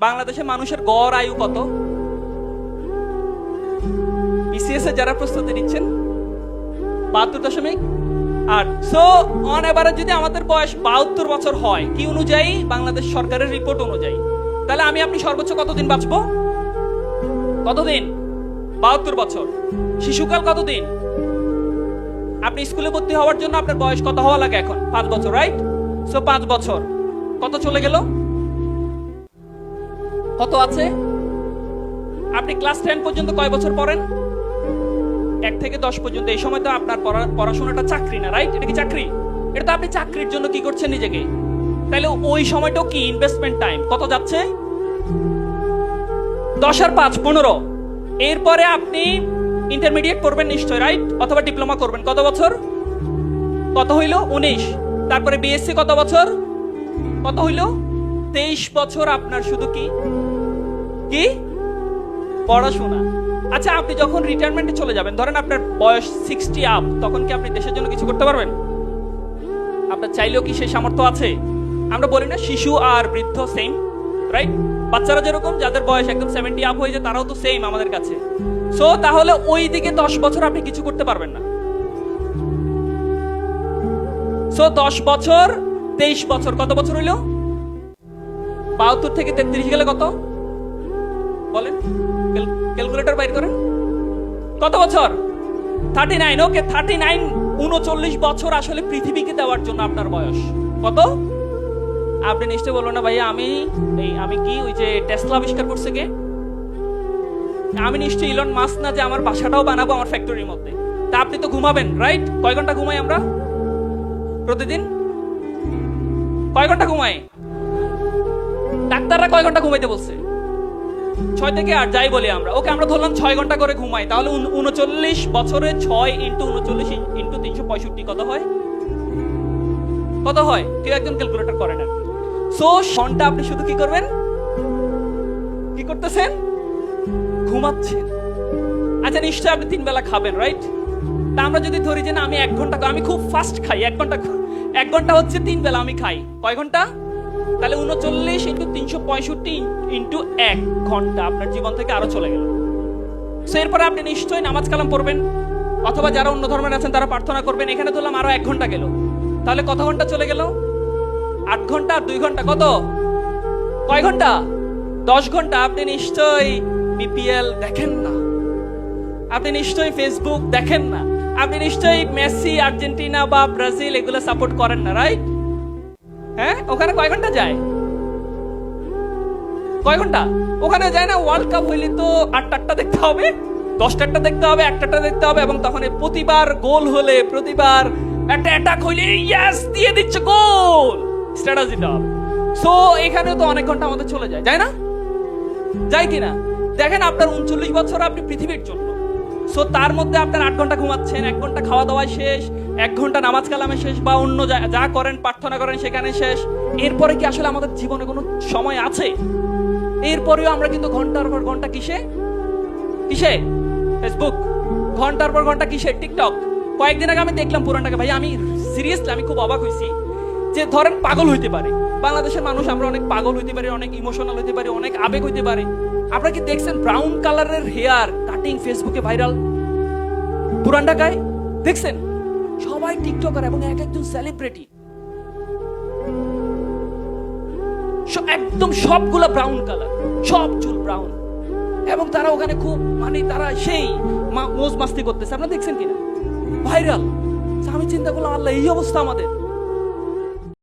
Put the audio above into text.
বাংলাদেশে মানুষের গড় আয়ু কত? বিসিএস এ যারা প্রস্তুতি নিচ্ছেন, বাহাত্তর দশমিক আট। সো অন এভারেজ যদি আমাদের বয়স বাহাত্তর বছর হয়, কি অনুযায়ী? বাংলাদেশ সরকারের রিপোর্ট অনুযায়ী। তাহলে আমি আপনি সর্বোচ্চ কতদিন বাঁচবো? কতদিন? বাহাত্তর বছর। শিশুকাল কতদিন? আপনি স্কুলে ভর্তি হওয়ার জন্য আপনার বয়স কত হওয়া লাগে এখন? পাঁচ বছর রাইট সো পাঁচ বছর। কত চলে গেল? কত আছে? আপনি ক্লাস টেন পর্যন্ত কয় বছর পড়েন? এক থেকে দশ পর্যন্ত, এই সময় তো আপনার পড়া- পড়াশোনাটা চাকরি না রাইট এটা কি চাকরি? এটা তো আপনি চাকরির জন্য কি করছেন নিজেকে? তাহলে ওই সময়টাও কি ইনভেস্টমেন্ট টাইম কত যাচ্ছে? দশ আর পাঁচ, পনেরো। এরপরে আপনি ইন্টারমিডিয়েট করবেন নিশ্চয় রাইট অথবা ডিপ্লোমা করবেন। কত বছর? কত হইল? উনিশ। তারপরে বিএসসি কত বছর? কত হইল? তেইশ বছর আপনার শুধু কি? কি? পড়াশোনা। আচ্ছা আপনি যখন রিটায়ারমেন্টে চলে যাবেন, ধরেন আপনার বয়স সিক্সটি আপ তখন কি আপনি দেশের জন্য কিছু করতে পারবেন? আপনার চাইলেও কি সেই সামর্থ্য আছে? আমরা বলি না, শিশু আর বৃদ্ধ সেম রাইট বাচ্চারা যেরকম, যাদের বয়স একদম সেভেন্টি আপ হয়ে যায়, তারাও তো সেম আমাদের কাছে। সো তাহলে ওই দিকে দশ বছর আপনি কিছু করতে পারবেন না। সো দশ বছর, তেইশ বছর, কত বছর হইল? বাহাত্তর থেকে তেত্রিশ গেলে কত? বলেন ক্যালকুলেটর বাইর করেন। কত বছর? Thirty nine okay thirty nine উনচল্লিশ বছর আসলে পৃথিবীকে দেওয়ার জন্য আপনার বয়স। কত? আপনি নিশ্চয় বলবেন না, ভাইয়া, আমি, এই, আমি কি ওই যে টেসলা আবিষ্কার করছে কে? আমি নিশ্চয়ই ইলন মাস না যে আমার বাসাটাও বানাবো আমার ফ্যাক্টরির মধ্যে। তা আপনি তো ঘুমাবেন রাইট কয় ঘণ্টা ঘুমাই আমরা? প্রতিদিন? কয় ঘণ্টা ঘুমাই? ডাক্তাররা কয় ঘণ্টা ঘুমাইতে বলছে? ছয় থেকে আট, যাই বলি আমরা। ওকে, আমরা ধরলাম ছয় ঘণ্টা করে ঘুমাই। তাহলে উন- উনচল্লিশ বছরে ছয় ইন্টু উনচল্লিশ ইন্টু তিনশো পঁয়ষট্টি কত হয়? কত হয়? কেউ একজন ক্যালকুলেটর করেন আর সো সনটা আপনি শুধু কি করবেন? কি করতেছেন? ঘুমাচ্ছেন। আচ্ছা নিশ্চয় আপনি তিন বেলা খাবেন রাইট তা আমরা যদি ধরি যে না, আমি এক ঘণ্টা আমি খুব ফাস্ট খাই। এক ঘণ্টা এক ঘণ্টা হচ্ছে তিন বেলা আমি খাই। কয় ঘণ্টা? তাহলে উনচল্লিশ ইন্টু তিনশো পঁয়ষট্টি ইন্টু এক ঘণ্টা আপনার জীবন থেকে আরও চলে গেল। সো এরপরে আপনি নিশ্চয়ই নামাজ কালাম পড়বেন, অথবা যারা অন্য ধর্মের আছেন তারা প্রার্থনা করবেন, এখানে ধরলাম আরও এক ঘণ্টা গেল। তাহলে কত ঘণ্টা চলে গেল? আট ঘণ্টা আর দুই ঘণ্টা, কত? কয় ঘণ্টা? দশ ঘণ্টা। আপনি নিশ্চয়ই বিপিএল দেখেন না। আপনি নিশ্চয়ই ফেসবুক দেখেন না। আপনি নিশ্চয়ই মেসি, আর্জেন্টিনা বা ব্রাজিল এগুলো সাপোর্ট করেন না রাইট হ্যাঁ? ওখানে কয় ঘণ্টা যায়? কয় ঘণ্টা? ওখানে যায় না ওয়ার্ল্ড কাপ হইলে তো আটটা দেখতে হবে, দশটা একটা দেখতে হবে, একটা একটা দেখতে হবে, এবং তখন প্রতিবার গোল হলে প্রতিবার একটা অ্যাটাক হইলে ইয়াস দিয়ে দিচ্ছে গোল! স্ট্র্যাটাজি দিতে হবে সো এখানেও তো অনেক ঘণ্টা আমাদের চলে যায় যায় না? যায় কিনা? দেখেন, আপনার উনচল্লিশ বছর আপনি পৃথিবীর জন্য। সো তার মধ্যে আপনার আট ঘণ্টা ঘুমাচ্ছেন, এক ঘণ্টা খাওয়া দাওয়ায় শেষ এক ঘণ্টা নামাজ কালামে শেষ বা অন্য যা করেন, প্রার্থনা করেন, সেখানে শেষ। এরপরে কি আসলে আমাদের জীবনে কোনো সময় আছে? এরপরেও আমরা কিন্তু ঘণ্টার পর ঘণ্টা কিসে? কিসে? ফেসবুক ঘণ্টার পর ঘণ্টা কিসে? টিকটক কয়েকদিন আগে আমি দেখলাম পুরানটাকে। ভাই, আমি সিরিয়াসলি আমি খুব অবাক হয়েছি যে ধরেন পাগল হইতে পারে। বাংলাদেশের মানুষ আমরা অনেক পাগল হইতে পারি, অনেক ইমোশনাল হইতে পারি, অনেক আবেগ হইতে পারে। আপনারা কি দেখছেন ব্রাউন কালারের হেয়ার কাটিং ফেসবুকে ভাইরাল পুরান ঢাকায় দেখছেন? সবাই টিকটকার এবং এক একজন সেলিব্রিটি একদম সবগুলো ব্রাউন কালার সব চুল ব্রাউন এবং তারা ওখানে খুব মানে তারা সেই মোজ মাস্তি করতেছে। আপনারা দেখছেন কিনা? ভাইরাল আমি চিন্তা করলাম, আল্লাহ, এই অবস্থা আমাদের।